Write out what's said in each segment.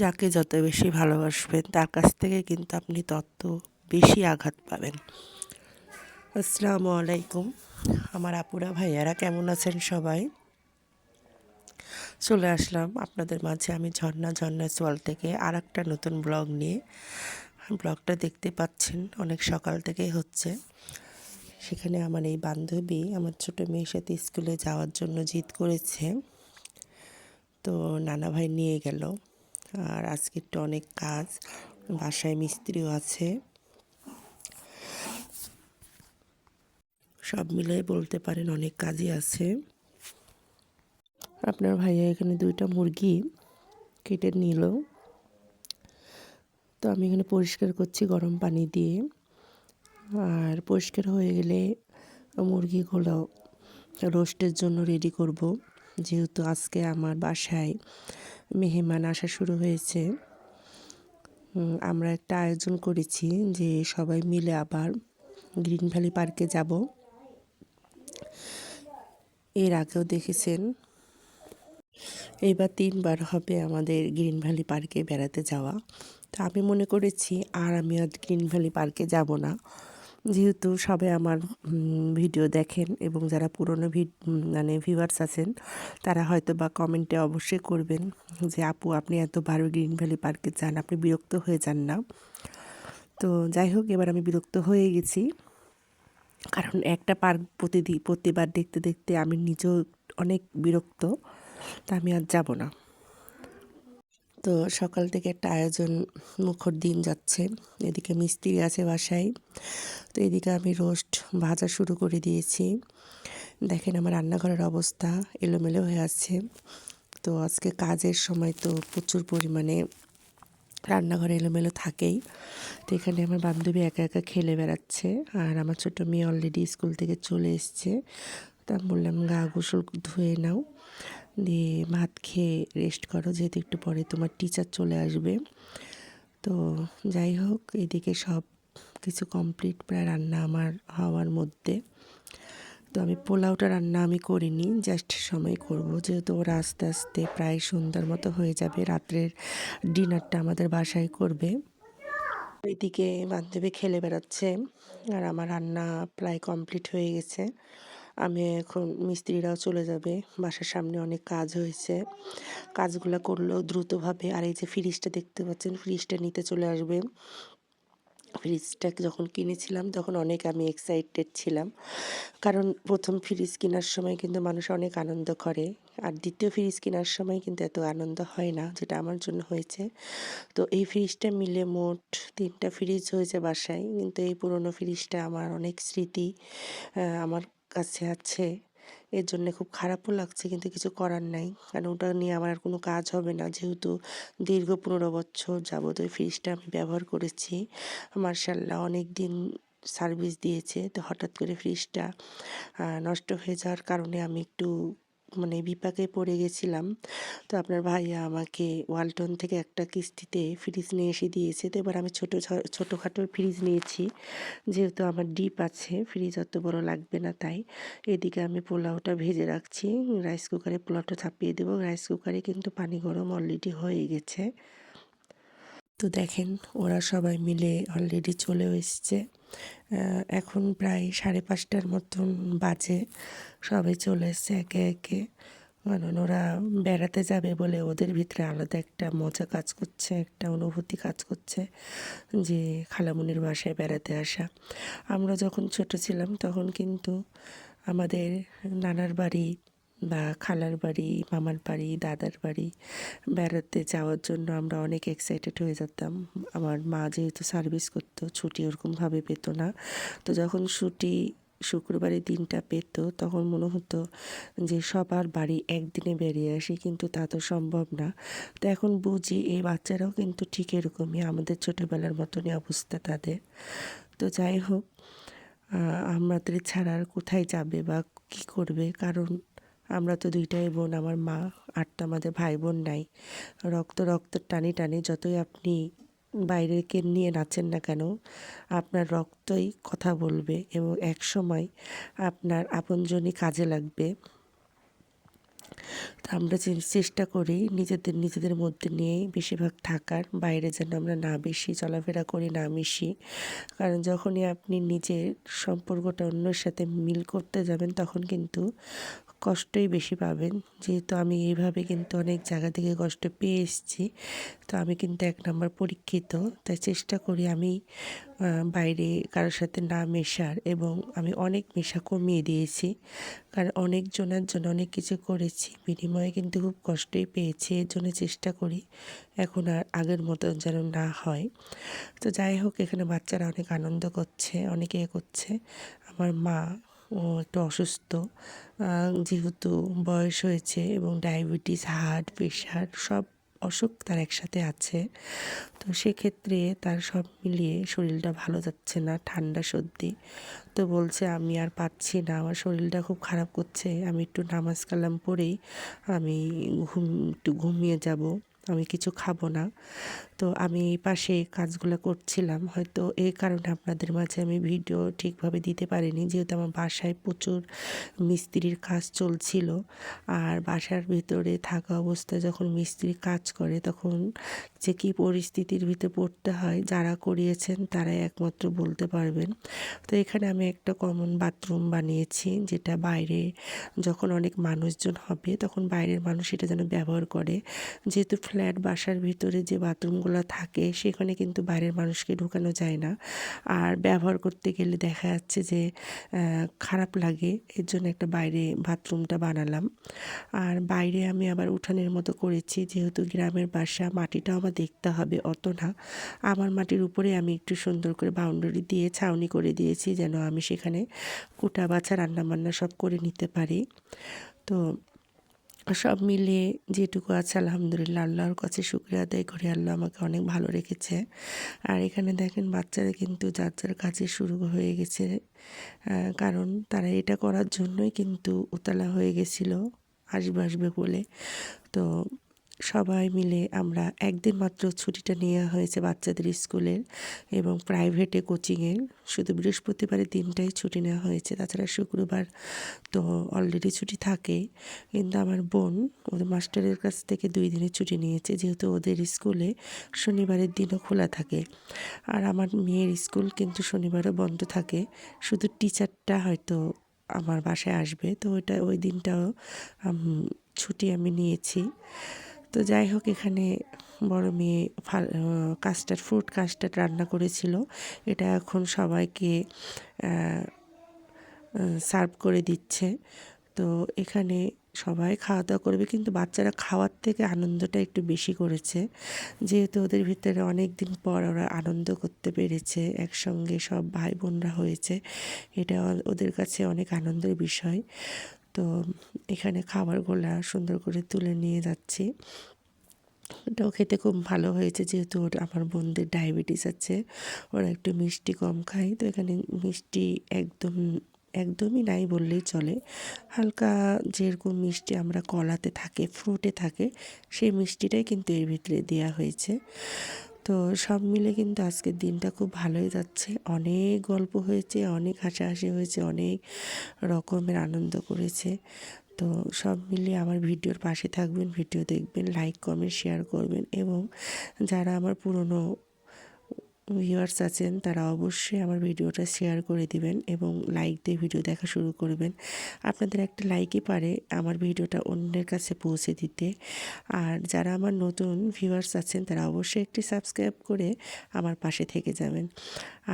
যাকে যত বেশি ভালোবাসবেন, তার কাছ থেকে কিন্তু আপনি তত বেশি আঘাত পাবেন। আসসালামু আলাইকুম। আমার আপুরা, ভাইয়ারা, কেমন আছেন সবাই? চলে আসলাম আপনাদের মাঝে আমি ঝর্ণা ঝর্ণা সোয়াল থেকে আর একটা নতুন ব্লগ নিয়ে। ব্লগটা দেখতে পাচ্ছেন, অনেক সকাল থেকেই হচ্ছে। সেখানে আমার এই বান্ধবী আমার ছোট মেয়ের সাথে স্কুলে যাওয়ার জন্য জিদ করেছে। তো নানা ভাই নিয়ে গেল। আর আজকে একটু অনেক কাজ। বাসায় মিস্ত্রিও আছে। সব মিলে বলতে পারেন অনেক কাজই আছে। আপনার ভাইয়া এখানে দুইটা মুরগি কেটে নিল। তো আমি এখানে পরিষ্কার করছি গরম পানি দিয়ে। আর পরিষ্কার হয়ে গেলে মুরগিগুলো রোস্টের জন্য রেডি করব। যেহেতু আজকে আমার বাসায় মেহমান আসা শুরু হয়েছে আমরা একটা আয়োজন করেছি যে সবাই মিলে আবার গ্রিন ভ্যালি পার্কে যাব। এর আগেও দেখেছেন এইবার তিনবার হবে আমাদের গ্রিন ভ্যালি পার্কে বেড়াতে যাওয়া। তো আমি মনে করেছি আর আমি আর গ্রিন ভ্যালি পার্কে যাব না। যেহেতু সবাই আমার ভিডিও দেখেন এবং যারা পুরনো মানে ভিউয়ার্স আছেন, তারা হয়তো বা কমেন্টে অবশ্যই করবেন যে, আপু, আপনি এত বারো গ্রিন ভ্যালি পার্কে যান, আপনি বিরক্ত হয়ে যান না। তো যাই হোক, এবার আমি বিরক্ত হয়ে গেছি। কারণ একটা পার্ক প্রতিদিন প্রতিবার দেখতে দেখতে আমি নিজেও অনেক বিরক্ত। তা আমি আর যাব না। তো সকাল থেকে একটা আয়োজন মুখর দিন যাচ্ছে। এদিকে মিস্ত্রি আছে বাসায়। তো এদিকে আমি রোস্ট ভাজা শুরু করে দিয়েছি। দেখেন আমার রান্নাঘরের অবস্থা এলোমেলো হয়ে আছে। তো আজকে কাজের সময় তো প্রচুর পরিমাণে রান্নাঘরে এলোমেলো থাকেই। তো এখানে আমার বান্ধবী একা একা খেলে বেড়াচ্ছে আর আমার ছোটো মেয়ে অলরেডি স্কুল থেকে চলে এসছে। তা বললাম, গা গোসল ধুয়ে নাও। দিয়ে ভাত খেয়ে রেস্ট করো, যেহেতু একটু পরে তোমার টিচার চলে আসবে। তো যাই হোক, এদিকে সব কিছু কমপ্লিট প্রায় রান্না আমার হওয়ার মধ্যে। তো আমি পোলাওটা রান্না আমি করিনি জাস্ট সময় করব। যেহেতু ওরা আস্তে আস্তে প্রায় সন্ধ্যার মতো হয়ে যাবে, রাত্রের ডিনারটা আমাদের বাসায় করবে। এদিকে বান্ধবী খেলে বেড়াচ্ছে, আর আমার রান্না প্রায় কমপ্লিট হয়ে গেছে। আমি এখন মিস্ত্রিরাও চলে যাবে। বাসার সামনে অনেক কাজ হয়েছে। কাজগুলো করলেও দ্রুতভাবে আর এই যে ফ্রিজটা দেখতে পাচ্ছেন ফ্রিজটা নিতে চলে আসবে। ফ্রিজটা যখন কিনেছিলাম, তখন অনেক আমি এক্সাইটেড ছিলাম। কারণ প্রথম ফ্রিজ কেনার সময় কিন্তু মানুষ অনেক আনন্দ করে। আর দ্বিতীয় ফ্রিজ কেনার সময় কিন্তু এত আনন্দ হয় না, যেটা আমার জন্য হয়েছে। তো এই ফ্রিজটা মিলে মোট তিনটা ফ্রিজ হয়েছে বাসায়। কিন্তু এই পুরনো ফ্রিজটা আমার অনেক স্মৃতি আমার কাছে আছে, এর জন্য খুব খারাপও লাগছে কিন্তু কিছু করার নাই। কারণ ওটা নিয়ে আমার আর কোনো কাজ হবে না। যেহেতু দীর্ঘ পনেরো বছর যাবত ওই ফ্রিজটা আমি ব্যবহার করেছি। মার্শাল্লাহ অনেক দিন সার্ভিস দিয়েছে। তো হঠাৎ করে ফ্রিজটা নষ্ট হয়ে যাওয়ার কারণে আমি একটু মানে বিপাকে পড়ে গেছিলাম। তো আপনার ভাইয়া আমাকে ওয়ালটন থেকে একটা কিস্তিতে ফ্রিজ নিয়ে এসে দিয়েছে। তো এবার আমি ছোটো ছোটোখাটো ফ্রিজ নিয়েছি। যেহেতু আমার ডিপ আছে, ফ্রিজ অত বড় লাগবে না তাই। এদিকে আমি পোলাওটা ভেজে রাখছি। রাইস কুকারে পোলাওটা চাপিয়ে দেবো। রাইস কুকারে কিন্তু পানি গরম অলরেডি হয়ে গেছে। তো দেখেন, ওরা সবাই মিলে অলরেডি চলেও এসছে। এখন প্রায় সাড়ে পাঁচটার মতন বাজে, সবাই চলে এসছে একে একে। কারণ ওরা বেড়াতে যাবে বলে ওদের ভিতরে আলাদা একটা মজা কাজ করছে, একটা অনুভূতি কাজ করছে যে খালামুনির বাসায় বেড়াতে আসা। আমরা যখন ছোট ছিলাম তখন কিন্তু আমাদের নানার বাড়ি বা খালার বাড়ি, মামার বাড়ি, দাদার বাড়ি বেড়াতে যাওয়ার জন্য আমরা অনেক এক্সাইটেড হয়ে যেতাম। আমার মা যেহেতু সার্ভিস করতো, ছুটি ওরকমভাবে পেতো না। তো যখন ছুটি শুক্রবারের দিনটা পেত, তখন মনে হতো যে সবার বাড়ি একদিনে বেরিয়ে আসি, কিন্তু তা তো সম্ভব না। তো এখন বুঝি এই বাচ্চারাও কিন্তু ঠিক এরকমই, আমাদের ছোটোবেলার মতনই অবস্থা তাদের। তো যাই হোক আমাদের ছাড়া আর কোথায় যাবে বা কী করবে? কারণ আমরা তো দুইটাই বোন, আমার মা, আটটা আমাদের ভাই বোন নাই। রক্ত রক্ত টানি টানি যতই আপনি বাইরের কে নিয়ে নাচেন না কেন, আপনার রক্তই কথা বলবে এবং এক সময় আপনার আপনজনই কাজে লাগবে। তো আমরা চেষ্টা করি নিজেদের নিজেদের মধ্যে নিয়ে বেশিরভাগ থাকার, বাইরে যেন আমরা না বেশি চলাফেরা করি, না মিশি। কারণ যখনই আপনি নিজের সম্পর্কটা অন্যের সাথে মিল করতে যাবেন, তখন কিন্তু কষ্টই বেশি পাবেন। যেহেতু আমি এইভাবে কিন্তু অনেক জায়গা থেকে কষ্ট পেয়ে এসেছি, তো আমি কিন্তু এক নম্বর পরীক্ষিত। তাই চেষ্টা করি আমি বাইরে কারোর সাথে না মেশার এবং আমি অনেক মেশা কমিয়ে দিয়েছি। কারণ অনেকজনের জন্য অনেক কিছু করেছি, বিনিময়ে কিন্তু খুব কষ্টই পেয়েছি। এর জন্য চেষ্টা করি এখন আর আগের মতো যেন না হয়। তো যাই হোক, এখানে বাচ্চারা অনেক আনন্দ করছে, অনেকে করছে। আমার মা একটু অসুস্থ। যেহেতু বয়স হয়েছে এবং ডায়াবেটিস, হার্ট, প্রেশার সব অসুখ তার একসাথে আছে। তো সেক্ষেত্রে তার সব মিলিয়ে শরীরটা ভালো যাচ্ছে না, ঠান্ডা, সর্দি। তো বলছে, আমি আর পাচ্ছি না, আমার শরীরটা খুব খারাপ করছে, আমি একটু নামাজ কালাম পড়েই আমি ঘুম, একটু ঘুমিয়ে যাব। আমি কিছু খাব না। তো আমি এই পাশে কাজগুলো করছিলাম। হয়তো এই কারণে আপনাদের মাঝে আমি ভিডিও ঠিকভাবে দিতে পারিনি। যেহেতু আমার বাসায় প্রচুর মিস্ত্রির কাজ চলছিল। আর বাসার ভিতরে থাকা অবস্থায় যখন মিস্ত্রি কাজ করে, তখন যে কী পরিস্থিতির ভিতরে পড়তে হয়, যারা করিয়েছেন তারাই একমাত্র বলতে পারবেন। তো এখানে আমি একটা কমন বাথরুম বানিয়েছি, যেটা বাইরে যখন অনেক মানুষজন হবে, তখন বাইরের মানুষ এটা যেন ব্যবহার করে। যেহেতু ফ্ল্যাট, বাসার ভিতরে যে বাথরুমগুলো থাকে, সেখানে কিন্তু বাইরের মানুষকে ঢুকানো যায় না। আর ব্যবহার করতে গেলে দেখা যাচ্ছে যে খারাপ লাগে। এর জন্য একটা বাইরে বাথরুমটা বানালাম। আর বাইরে আমি আবার উঠানের মতো করেছি। যেহেতু গ্রামের বাসা, মাটিটাও আমার দেখতে হবে অত না। আমার মাটির উপরে আমি একটু সুন্দর করে বাউন্ডারি দিয়ে ছাউনি করে দিয়েছি, যেন আমি সেখানে কুটা বাছা রান্নাবান্না সব করে নিতে পারি। তো সব মিলিয়ে যেটুকু আছে আলহামদুলিল্লাহ, আল্লাহর কাছে শুক্রিয়া আদায় করে। আল্লাহ আমাকে অনেক ভালো রেখেছে। আর এখানে দেখেন বাচ্চারা কিন্তু যার যার কাজে শুরু হয়ে গেছে কারণ তারা এটা করার জন্যই কিন্তু উতলা হয়ে গেছিল, আসবে আসবে বলে। তো সবাই মিলে আমরা একদিন মাত্র ছুটিটা নেওয়া হয়েছে বাচ্চাদের স্কুলের এবং প্রাইভেটে কোচিংয়ের। শুধু বৃহস্পতিবারের দিনটাই ছুটি নেওয়া হয়েছে। তাছাড়া শুক্রবার তো অলরেডি ছুটি থাকে। কিন্তু আমার বোন ওদের মাস্টারের কাছ থেকে দুই দিনের ছুটি নিয়েছে। যেহেতু ওদের স্কুলে শনিবারের দিনও খোলা থাকে। আর আমার মেয়ের স্কুল কিন্তু শনিবারও বন্ধ থাকে। শুধু টিচারটা হয়তো আমার বাসায় আসবে। তো ওইটা ওই দিনটাও ছুটি আমি নিয়েছি। তো যাই হোক, এখানে বড় মেয়ে কাস্টার্ড ফ্রুট কাস্টার্ড রান্না করেছিল। এটা এখন সবাইকে সার্ভ করে দিচ্ছে। তো এখানে সবাই খাওয়া দাওয়া করবে, কিন্তু বাচ্চারা খাওয়ার থেকে আনন্দটা একটু বেশি করেছে। যেহেতু ওদের ভিতরে অনেক দিন পর ওরা আনন্দ করতে পেরেছে, একসঙ্গে সব ভাই বোনরা হয়েছে, এটা ওদের কাছে অনেক আনন্দের বিষয়। এখানে খাবারগুলো সুন্দর করে তুলে নিয়ে যাচ্ছি। এটাও খেতে খুব ভালো হয়েছে যেহেতু ওর আমার বোনদের ডায়াবেটিস আছে, ওরা একটু মিষ্টি কম খায়। তো এখানে মিষ্টি একদম, একদমই নাই বললেই চলে। হালকা যেরকম মিষ্টি আমরা কলাতে থাকে, ফ্রুটে থাকে, সেই মিষ্টিটাই কিন্তু এর ভিতরে দেওয়া হয়েছে। তো সব মিলে কিন্তু আজকের দিনটা খুব ভালোই যাচ্ছে। অনেক গল্প হয়েছে, অনেক হাসাহাসি হয়েছে, অনেক রকমের আনন্দ করেছে। তো সব মিলিয়ে আমার ভিডিওর পাশে থাকবেন, ভিডিও দেখবেন লাইক কমেন্ট শেয়ার করবেন এবং যারা আমার পুরনো ভিউয়ার্স আছেন, তারা অবশ্যই আমার ভিডিওটা শেয়ার করে দিবেন এবং লাইক দিয়ে ভিডিও দেখা শুরু করবেন। আপনাদের একটা লাইকই পারে আমার ভিডিওটা অন্যের কাছে পৌঁছে দিতে। আর যারা আমার নতুন ভিউয়ার্স আছেন, তারা অবশ্যই একটি সাবস্ক্রাইব করে আমার পাশে থেকে যাবেন।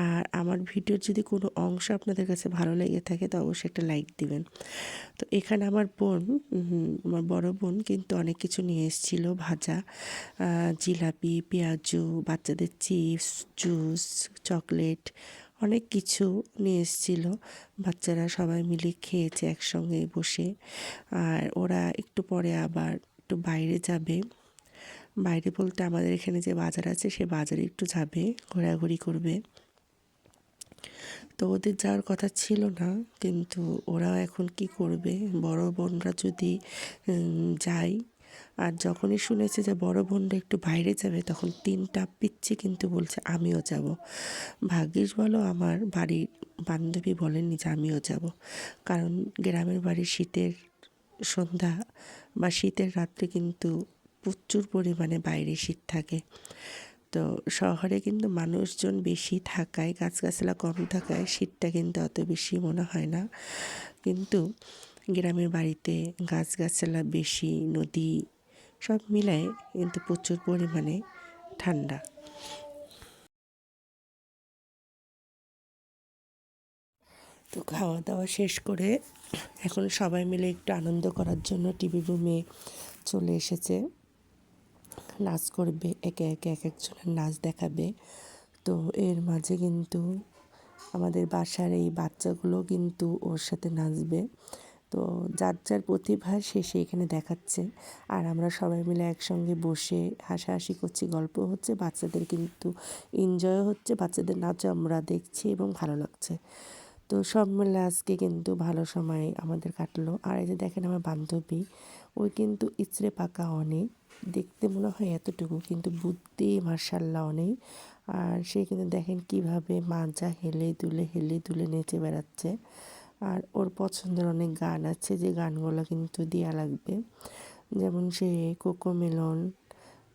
আর আমার ভিডিওর যদি কোনো অংশ আপনাদের কাছে ভালো লেগে থাকে, তো অবশ্যই একটা লাইক দিবেন। তো এখানে আমার বোন আমার বড় বোন কিন্তু অনেক কিছু নিয়ে এসেছিল, ভাজা জিলাপি, পেঁয়াজু, বাচ্চাদের চিপস জুস চকলেট অনেক কিছু নিয়ে এসেছিল। বাচ্চারা সবাই মিলে খেয়েছে একসঙ্গে বসে। আর ওরা একটু পরে আবার একটু বাইরে যাবে। বাইরে বলতে আমাদের এখানে যে বাজার আছে, সে বাজারে একটু যাবে, ঘোরাঘুরি করবে। তো ওদের যাওয়ার কথা ছিল না, কিন্তু ওরা এখন কি করবে? বড় বোনরা যদি যায় আর যখনই শুনেছে যে বড় বোনরা একটু বাইরে যাবে, তখন তিনটা পিচ্ছি কিন্তু বলছে, আমিও যাব। ভাগ্যিস বলো, আমার বাড়ির বান্ধবী বলেননি যে আমিও যাব। কারণ গ্রামের বাড়ির শীতের সন্ধ্যা বা শীতের রাত্রে কিন্তু প্রচুর পরিমাণে বাইরে শীত থাকে। তো শহরে কিন্তু মানুষজন বেশি থাকায়, গাছগাছলা কম থাকায় শীতটা কিন্তু অত বেশি মনে হয় না। কিন্তু গ্রামের বাড়িতে গাছগাছলা বেশি, নদী সব মিলায় কিন্তু প্রচুর পরিমাণে ঠান্ডা। তো খাওয়া দাওয়া শেষ করে এখন সবাই মিলে একটু আনন্দ করার জন্য টিভি রুমে চলে এসেছে। নাচ করবে, একে একে এক একজনের নাচ দেখাবে। তো এর মাঝে কিন্তু আমাদের বাসার এই বাচ্চাগুলো কিন্তু ওর সাথে নাচবে। তো যার যার প্রতিভা সে সে এখানে দেখাচ্ছে। আর আমরা সবাই মিলে একসঙ্গে বসে হাসাহাসি করছি, গল্প হচ্ছে, বাচ্চাদের কিন্তু এনজয় হচ্ছে, বাচ্চাদের নাচ আমরা দেখছি এবং ভালো লাগছে। তো সব মিলে আজকে কিন্তু ভালো সময় আমাদের কাটলো। আর এই যে দেখেন আমার বান্ধবী ওই কিন্তু ইচড়ে পাকা অনেক, দেখতে মনে হয় এতটুকু, কিন্তু বুদ্ধি মার্শাল্লাহ অনেক। আর সে কিন্তু দেখেন কীভাবে মাজা হেলে দুলে হেলে দুলে নেচে বেড়াচ্ছে। আর ওর পছন্দের অনেক গান আছে, যে গানগুলো কিন্তু দেওয়া লাগবে। যেমন সে কোকো মেলন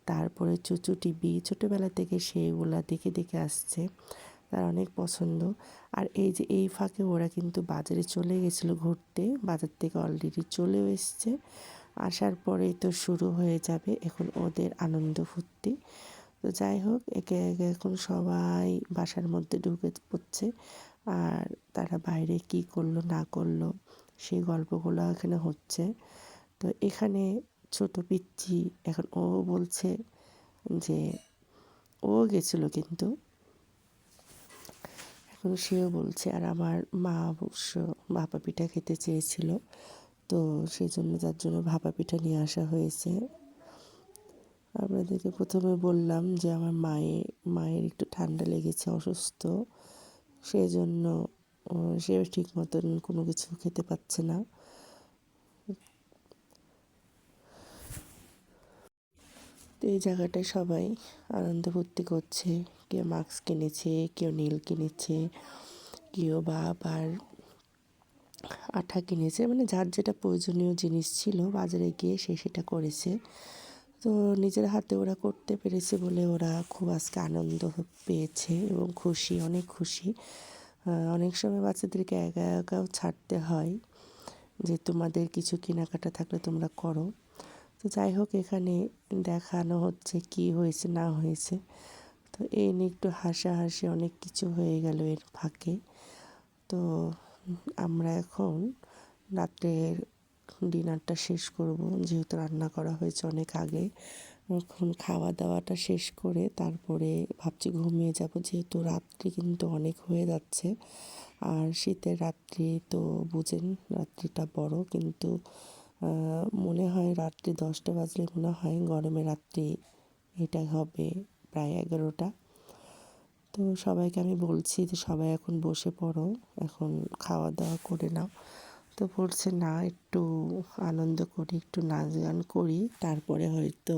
তারপরে চুচু টিভি ছোটোবেলা থেকে সেগুলা দেখে দেখে আসছে, তার অনেক পছন্দ। আর এই যে এই ফাঁকে ওরা কিন্তু বাজারে চলে গেছিল ঘুরতে, বাজার থেকে অলরেডি চলেও এসছে। আসার পরেই তো শুরু হয়ে যাবে এখন ওদের আনন্দ ফুর্তি। তো যাই হোক, একে একে এখন সবাই বাসার মধ্যে ঢুকে পড়ছে। আর তারা বাইরে কি করল, না করল, সেই গল্পগুলো এখানে হচ্ছে। তো এখানে ছোট পিচ্ছি এখন ও বলছে যে, ও গেছিল কিন্তু। এখন সেও বলছে, আর আমার মা অবশ্য ভাপা পিঠা খেতে চেয়েছিল। তো সেই জন্য তার জন্য ভাপা পিঠা নিয়ে আসা হয়েছে। আপনাদেরকে প্রথমে বললাম যে আমার মায়ের মায়ের একটু ঠান্ডা লেগেছে, অসুস্থ। সেই জন্য সে ঠিক মতন কোনো কিছু খেতে পাচ্ছে না। তো এই জায়গাটায় সবাই আনন্দ ফুর্তি করছে। কেউ মাস্ক কিনেছে, কেউ নীল কিনেছে, কেউ বা আবার আঠা কিনেছে। মানে যার যেটা প্রয়োজনীয় জিনিস ছিল বাজারে গিয়ে সে সেটা করেছে। তো নিজের হাতে ওরা করতে পেরেছে বলে ওরা খুব আজকে আনন্দ পেয়েছে এবং খুশি, অনেক খুশি। অনেক সময় বাচ্চাদেরকে একা একাও ছাড়তে হয় যে তোমাদের কিছু কেনাকাটা থাকলে তোমরা করো। তো যাই হোক, এখানে দেখানো হচ্ছে কি হয়েছে, না হয়েছে। তো এই নিয়ে একটু হাসাহাসি অনেক কিছু হয়ে গেল এর ফাঁকে। তো আমরা এখন রাত্রের ডিনারটা শেষ করব, যেহেতু রান্না করা হয়েছে অনেক আগে। এখন খাওয়া দাওয়াটা শেষ করে তারপরে ভাবছি ঘুমিয়ে যাব, যেহেতু রাত্রি কিন্তু অনেক হয়ে যাচ্ছে। আর শীতের রাত্রি তো বুঝেন, রাত্রিটা বড়, কিন্তু মনে হয় রাত্রি দশটা বাজলে মনে হয় গরমে রাত্রি এটা হবে প্রায় এগারোটা। তো সবাইকে আমি বলছি যে সবাই এখন বসে পড়ো, এখন খাওয়া দাওয়া করে নাও। তো বলছে, না, একটু আনন্দ করি, একটু নাচ গান করি। তারপরে হয়তো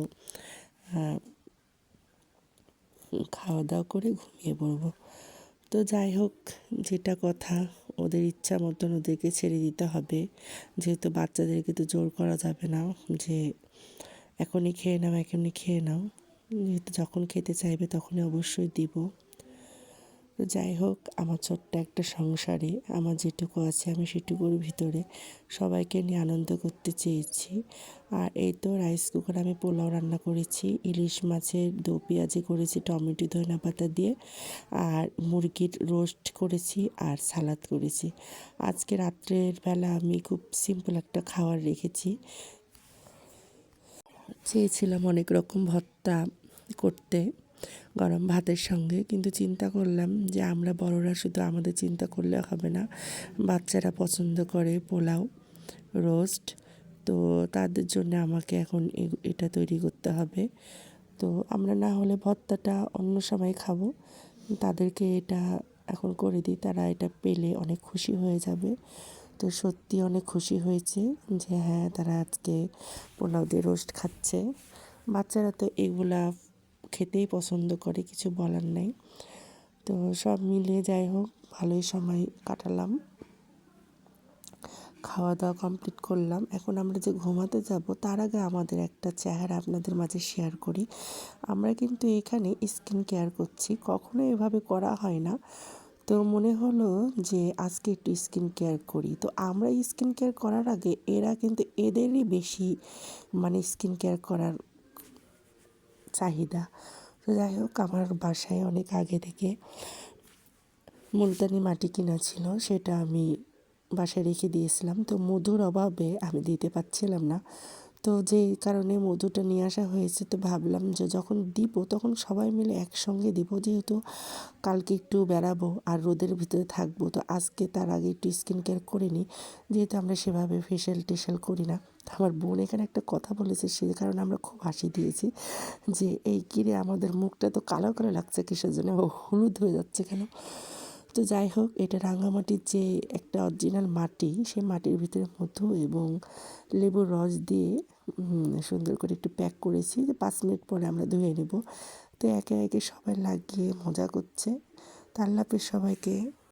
খাওয়া দাওয়া করে ঘুমিয়ে পড়ব। তো যাই হোক, যেটা কথা, ওদের ইচ্ছা মতন ওদেরকে ছেড়ে দিতে হবে। যেহেতু বাচ্চাদেরকে তো জোর করা যাবে না যে, এখনই খেয়ে নাও, এখনই খেয়ে নাও। যেহেতু যখন খেতে চাইবে তখনই অবশ্যই দিব। তো যাই হোক, আমার ছোট্ট একটা সংসারে, আমার যেটুকু আছে আমি সেটুকুর ভিতরে সবাইকে নিয়ে আনন্দ করতে চেয়েছি। আর এই তো রাইস কুকার আমি পোলাও রান্না করেছি, ইলিশ মাছের দো পেঁয়াজি করেছি, টমেটো ধনা পাতা দিয়ে, আর মুরগির রোস্ট করেছি আর সালাদ করেছি। আজকে রাত্রের বেলা আমি খুব সিম্পল একটা খাবার রেখেছি। চেয়েছিলাম অনেক রকম ভর্তা করতে। গরম ভাতের সঙ্গে। কিন্তু চিন্তা করলাম যে আমরা বড়রা শুধু আমাদের চিন্তা করলে হবে না, বাচ্চারা পছন্দ করে পোলাও, রোস্ট। তো তাদের জন্য আমাকে এখন এটা তৈরি করতে হবে। তো আমরা না হলে ভর্তাটা অন্য সময় খাব। তাদেরকে এটা এখন করে দিই, তারা এটা পেলে অনেক খুশি হয়ে যাবে। তো সত্যি অনেক খুশি হয়েছে যে হ্যাঁ তারা আজকে পোলাও দিয়ে রোস্ট খাচ্ছে। বাচ্চারা তো এগুলা খেতেই পছন্দ করে, কিছু বলার নেই। তো সব মিলিয়ে যাই হোক, ভালোই সময় কাটালাম। খাওয়া দাওয়া কমপ্লিট করলাম। এখন আমরা যে ঘুমাতে যাব, তার আগে আমাদের একটা চেহারা আপনাদের মাঝে শেয়ার করি। আমরা কিন্তু এখানে স্কিন কেয়ার করছি, কখনো এভাবে করা হয় না। তো মনে হলো যে আজকে একটু স্কিন কেয়ার করি। তো আমরা স্কিন কেয়ার করার আগে এরা কিন্তু এদেরই বেশি মানে স্কিন কেয়ার করার চাহিদা। তো যাই হোক আমার বাসায় অনেক আগে থেকে মুলতানি মাটি কিনা ছিল, সেটা আমি বাসায় রেখে দিয়েছিলাম। তো মধুর অভাবে আমি দিতে পারছিলাম না। তো যেই কারণে মধুটা নিয়ে আসা হয়েছে, তো ভাবলাম যে যখন দিব, তখন সবাই মিলে একসঙ্গে দিব যেহেতু কালকে একটু বেড়াবো আর রোদের ভিতরে থাকব, তো আজকে তার আগে একটু স্কিন কেয়ার করে নিই। যেহেতু আমরা সেভাবে ফেশিয়াল টেশিয়াল করি না। আমার বোন এখানে একটা কথা বলেছে সেই কারণে আমরা খুব হাসি দিয়েছি যে, এই কিরে আমাদের মুখটা তো কালো কালো লাগছে কিসের জন্য? ও হলুদ হয়ে যাচ্ছে কেন? তো যাই হোক, এটা রাঙামাটির যে একটা অরিজিনাল মাটি সেই মাটির ভিতরে মধু এবং লেবুর রস দিয়ে সুন্দর করে একটু প্যাক করেছি, যে পাঁচ মিনিট পরে আমরা ধুয়ে নেব। তো একে একে সবাই লাগিয়ে মজা করছে। তার আল্লাহ সবাইকে